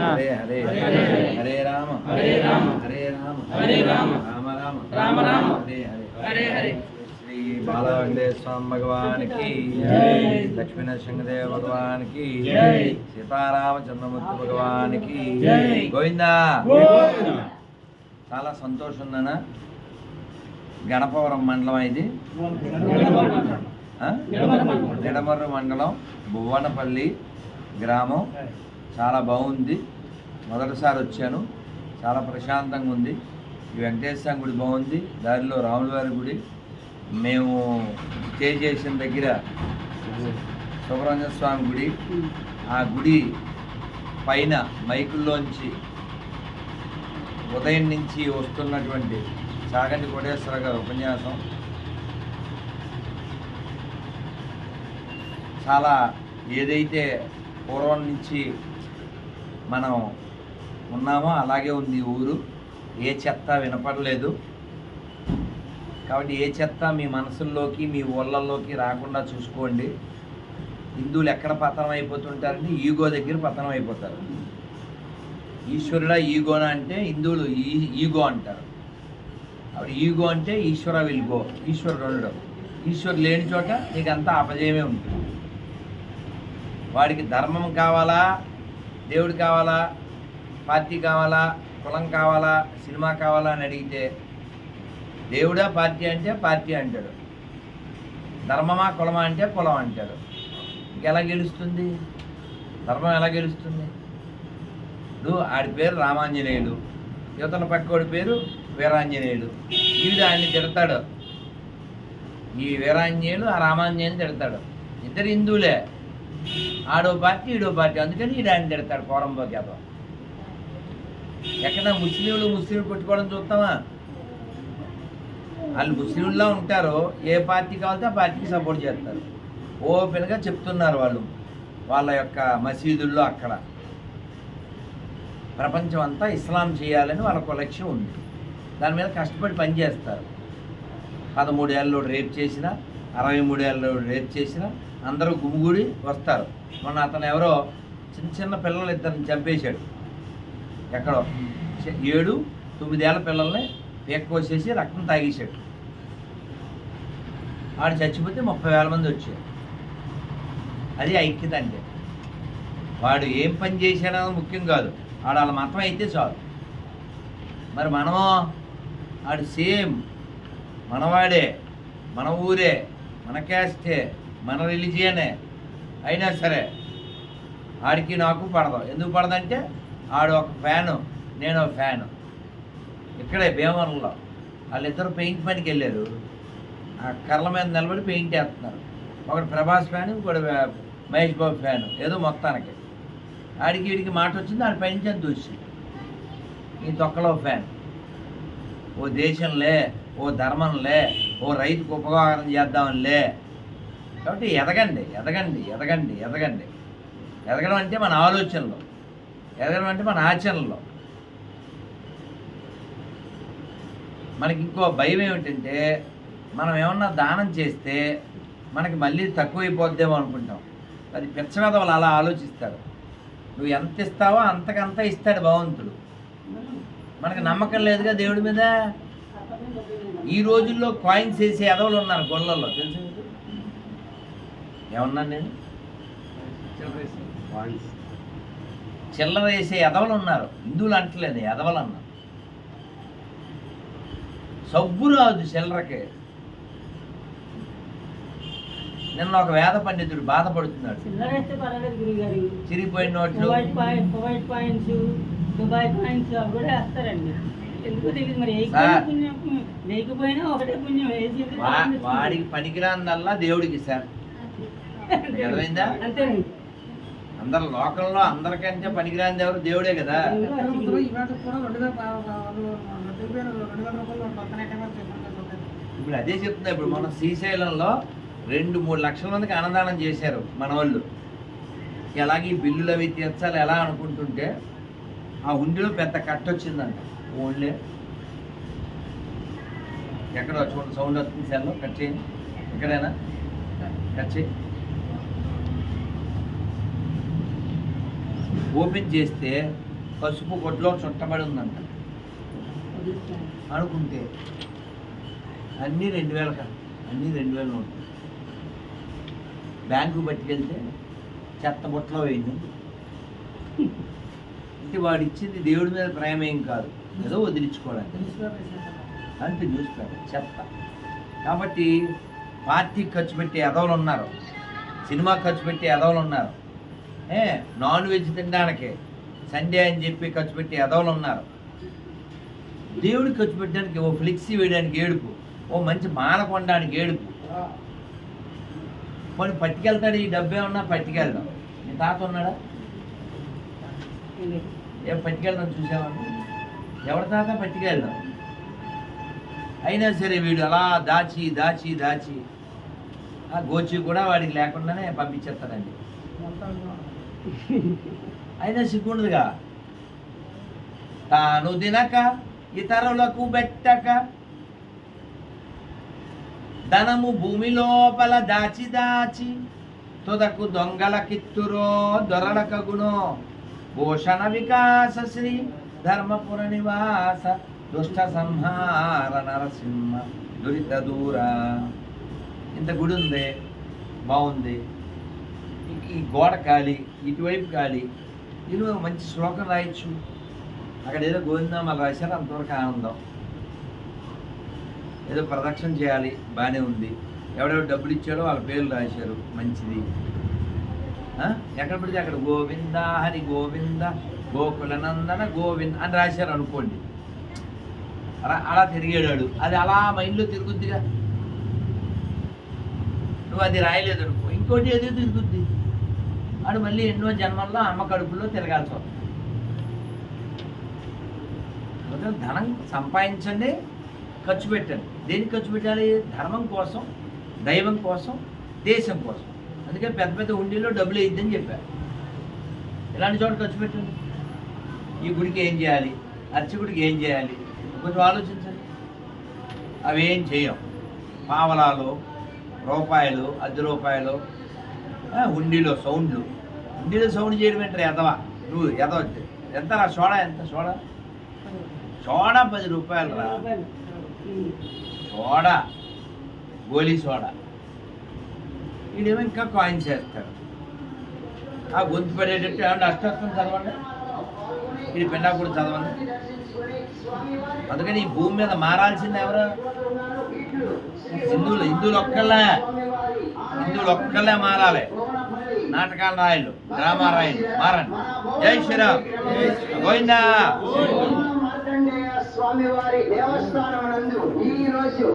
హరే హరే హరే రామ హరే రామ హరే రామ హరే రామ రామ రామ రామ రామ హరే హరే హరే హరే శ్రీ బాల వెంకటేశ్వర స్వామి భగవానికి. లక్ష్మీ నరసింహదేవ భగవానికి. సీతారామచంద్రమూర్తి భగవానికి. గోవిందా. చాలా సంతోషం నాన్న గణపవరం మండలం ఇది? నిడమర్రు మండలం భువనపల్లి గ్రామం చాలా బాగుంది. మొదటిసారి వచ్చాను. చాలా ప్రశాంతంగా ఉంది. ఈ వెంకటేశ్వర గుడి బాగుంది. దారిలో రాములవారి గుడి. మేము స్టే చేసిన దగ్గర సుబ్రహ్మణ్య స్వామి గుడి. ఆ గుడి పైన మైకుల్లోంచి ఉదయం నుంచి వస్తున్నటువంటి చాగంటి కోటేశ్వర గారి ఉపన్యాసం. చాలా ఏదైతే పూర్వం నుంచి మనం ఉన్నామో అలాగే ఉంది ఊరు. ఏ చెత్త వినపడలేదు. కాబట్టి ఏ చెత్త మీ మనసుల్లోకి మీ ఊళ్ళల్లోకి రాకుండా చూసుకోండి. హిందువులు ఎక్కడ పతనం అయిపోతుంటారంటే ఈగో దగ్గర పతనం అయిపోతారు. ఈశ్వరుడా ఈగోనా అంటే హిందువులు ఈ ఈగో అంటారు. అప్పుడు ఈగో అంటే ఈశ్వర విల్గో ఈశ్వరుడు ఉండడం. ఈశ్వరుడు లేని చోట నీకంతా అపజయమే ఉంటుంది. వాడికి ధర్మం కావాలా? దేవుడు కావాలా? పార్టీ కావాలా? కులం కావాలా? సినిమా కావాలా అని అడిగితే దేవుడా పార్టీ అంటే పార్టీ అంటాడు. ధర్మమా కులమా అంటే కులం అంటాడు. ఎలా గెలుస్తుంది? ధర్మం ఎలా గెలుస్తుంది? ఇప్పుడు ఆడి పేరు రామాంజనేయుడు యువతల పక్కోడి పేరు వీరాంజనేయుడు. వీడు ఆయన్ని తిడతాడు. ఈ వీరాంజనేయుడు ఆ రామాంజనేయుని తిడతాడు. ఇద్దరు హిందువులే. ఆడో పార్టీ ఈడో పార్టీ. అందుకని ఈయన ఆయన తిడతాడు కోరంబో అదో. ఎక్కడ ముస్లింలు ముస్లింలు కొట్టుకోవడం చూస్తామా వాళ్ళు ముస్లింలా ఉంటారు ఏ పార్టీ కావాలితే ఆ పార్టీకి సపోర్ట్ చేస్తారు. ఓపెన్గా చెప్తున్నారు వాళ్ళు వాళ్ళ యొక్క మసీదుల్లో అక్కడ. ప్రపంచం అంతా ఇస్లాం చేయాలని వాళ్ళకు లక్ష్యం ఉంది. దాని మీద కష్టపడి పనిచేస్తారు పదమూడు ఏళ్ళలో రేప్ చేసిన అరవై మూడు ఏళ్ళలో రేప్ చేసిన అందరూ గుమిగూడి వస్తారు. మొన్న అతను ఎవరో చిన్న చిన్న పిల్లలు ఇద్దరిని చంపేశాడు. ఎక్కడో. ఏడు తొమ్మిదేళ్ళ పిల్లల్ని పీక్కోసేసి రక్తం తాగేశాడు. ఆడు చచ్చిపోతే ముప్పై వేల మంది వచ్చారు. అది ఐక్యత అంటే వాడు ఏం పని చేశాడన్నది ముఖ్యం కాదు. ఆడు వాళ్ళ మతం అయితే చాలు. మరి మనమో ఆడు సేమ్ మనవాడే మన ఊరే మన క్యాస్టే మన రిలీజియనే. అయినా సరే ఆడికి నాకు పడదు. ఎందుకు పడదంటే ఆడు ఒక ఫ్యాను నేను ఒక ఫ్యాను. ఇక్కడే భీమవరంలో. వాళ్ళిద్దరు పెయింట్ పనికి వెళ్ళారు. ఆ కర్ల మీద నిలబడి పెయింట్ వేస్తున్నారు. ఒకటి ప్రభాస్ ఫ్యాన్ ఇంకోటి మహేష్ బాబు ఫ్యాన్. ఏదో మొత్తానికి. ఆడికి వీడికి మాట వచ్చింది ఆడి పైనుంచి అది దూసి ఈ తొక్కలో ఫ్యాన్. ఓ దేశంలే ఓ ధర్మంలే ఓ రైతుకు ఉపకారం చేద్దాంలే కాబట్టి ఎదగండి ఎదగండి ఎదగండి ఎదగండి. ఎదగడం అంటే మన ఆలోచనలో ఎదగడం అంటే మన ఆచరణలో. మనకి ఇంకో భయం ఏమిటంటే మనం ఏమన్నా దానం చేస్తే మనకి మళ్ళీ తక్కువైపోద్దేమో అనుకుంటాం. అది పిచ్చమేద వాళ్ళు అలా ఆలోచిస్తారు. నువ్వు ఎంత ఇస్తావో అంతకంత ఇస్తాడు భగవంతుడు. మనకు నమ్మకం లేదుగా దేవుడి మీద? ఈ రోజుల్లో కాయిన్స్ వేసే ఎదవలు ఉన్నారు గొల్లలో తెలుసు? మీకు? ఏమన్నాను నేను చిల్లర వేసే ఎదవలు ఉన్నారు. హిందువులు అంటలేదు ఎదవలు అన్నారు. సబ్బు రాదు చిల్లరకి నిన్న ఒక వేద పండితుడు బాధపడుతున్నాడు. చిరిగిపోయిన నోట్లు. వాడికి పనికిరాందల్లా దేవుడికి సార్. అంతేనండి. అందరు లోకంలో అందరికంటే పనికిరాంది ఎవరు? దేవుడే కదా. ఇప్పుడు అదే చెప్తున్నా ఇప్పుడు మన శ్రీశైలంలో రెండు మూడు లక్షల మందికి అన్నదానం చేశారు మన వాళ్ళు. ఎలాగ ఈ బిల్లులు అవి తీర్చాలి ఎలా అనుకుంటుంటే ఆ హుండీలో పెద్ద కట్ట వచ్చిందంట. ఓన్లీ ఎక్కడ చూడండి సౌండ్ వస్తుంది సెల్లో కట్ చేయండి. ఎక్కడైనా? కట్ చేయి. ఓపెన్ చేస్తే పసుపు కొట్లో చుట్టబడి ఉందంట. అనుకుంటే. అన్నీ రెండు వేల అన్నీ రెండు వేల నోట్లు బ్యాంకు పట్టుకెళ్తే చెత్త బుట్టలో వేయండి అంటే వాడు ఇచ్చింది దేవుడి మీద ప్రేమ ఏం కాదు. ఏదో వదిలించుకోవడానికి. అంటే న్యూస్ పేపర్ చెత్త. కాబట్టి పార్టీ ఖర్చు పెట్టే ఎదవలు ఉన్నారు. సినిమా ఖర్చు పెట్టే ఎదవలు ఉన్నారు. నాన్ వెజ్ తినడానికి. సండే అని చెప్పి ఖర్చు పెట్టి ఎదవలు ఉన్నారు. దేవుడికి ఖర్చు పెట్టడానికి ఓ ఫ్లెక్సీ వేయడానికి ఏడుపు. ఓ మంచి మాల కొనడానికి ఏడుపు. కొన్ని పట్టుకెళ్తాడు ఈ డబ్బే ఉన్నా పట్టుకెళ్దాం. నీ తాత ఉన్నాడా? ఏం పట్టుకెళ్దాం చూసావా? ఎవరి తాత? పట్టుకెళ్దాం. అయినా సరే వీడు అలా దాచి దాచి దాచి ఆ గోచి కూడా వాడికి లేకుండానే పంపించేస్తాడండి. మొత్తం అయినా సిగ్గుండదుగా? తాను తినక ఇతరులకు పెట్టక ధనము భూమి లోపల దాచి దాచి తుదకు దొంగల కిత్తురో దొరలకగునో భూషణ వికాస శ్రీ ధర్మపుర నివాస దుష్ట సంహార నరసింహ దురిత దూర. ఇంత గుడి ఉంది బాగుంది ఈ- గోడ ఖాళీ ఇటువైపు ఖాళీ దీని మంచి శ్లోకం రాయొచ్చు. అక్కడ ఏదో గోవిందామాలు రాశారు అంతవరకు ఆనందం. ఏదో ప్రదక్షిణ చేయాలి బాగానే ఉంది. ఎవడెవరు డబ్బులు ఇచ్చాడో వాళ్ళ పేర్లు రాశారు మంచిది. ఎక్కడ పడితే అక్కడ గోవింద హరి గోవింద గోకులనందన గోవింద అని రాశారు అనుకోండి. అలా అలా తిరిగాడాడు. అది అలా మైండ్లో తిరుగుద్దిగా. నువ్వు అది రాయలేదు అనుకో ఇంకోటి ఏదో తిరుగుద్ది. ఆడు మళ్ళీ ఎన్నో జన్మల్లో అమ్మ కడుపులో తిరగాల్సి వస్తుంది. ధనం సంపాదించండి ఖర్చు పెట్టండి. దేనికి ఖర్చు పెట్టాలి? ధర్మం కోసం దైవం కోసం దేశం కోసం. అందుకే పెద్ద పెద్ద హుండీలో డబ్బులు వేయద్దని చెప్పారు. ఇలాంటి చోట ఖర్చు పెట్టండి? ఈ గుడికి ఏం చేయాలి? అర్చకుడికి ఏం చేయాలి? కొంచెం ఆలోచించండి. అవి ఏం చేయం? పావలాలు రూపాయలు అర్ధ రూపాయలు ఉండిలో హుండీలో సౌండ్లు. ఉండిలో సౌండ్ చేయడం ఏంటారు ఎదవా నువ్వు ఎదవ ఎంత రా సోడా? ఎంత సోడా? సోడా పది రూపాయలు రా. సోడా. గోలీ సోడా. వీడేమో ఇంకా కాయిన్స్ వేస్తాడు ఆ గొంతు పడేటట్టు ఏమన్నా అష్టత్వం చదవండి? ఇది పెండా కూడా చదవండి. అందుకని ఈ భూమి మీద మారాల్సింది ఎవరు? హిందువులు. హిందువులు ఒక్కళ్ళే. హిందువులు ఒక్కళ్ళే మారాలి. నాటకాలు రాయలు డ్రామా రాయలు మారండి. జై శ్రీరామ్. గోవిందా. స్వామివారి దేవస్థానం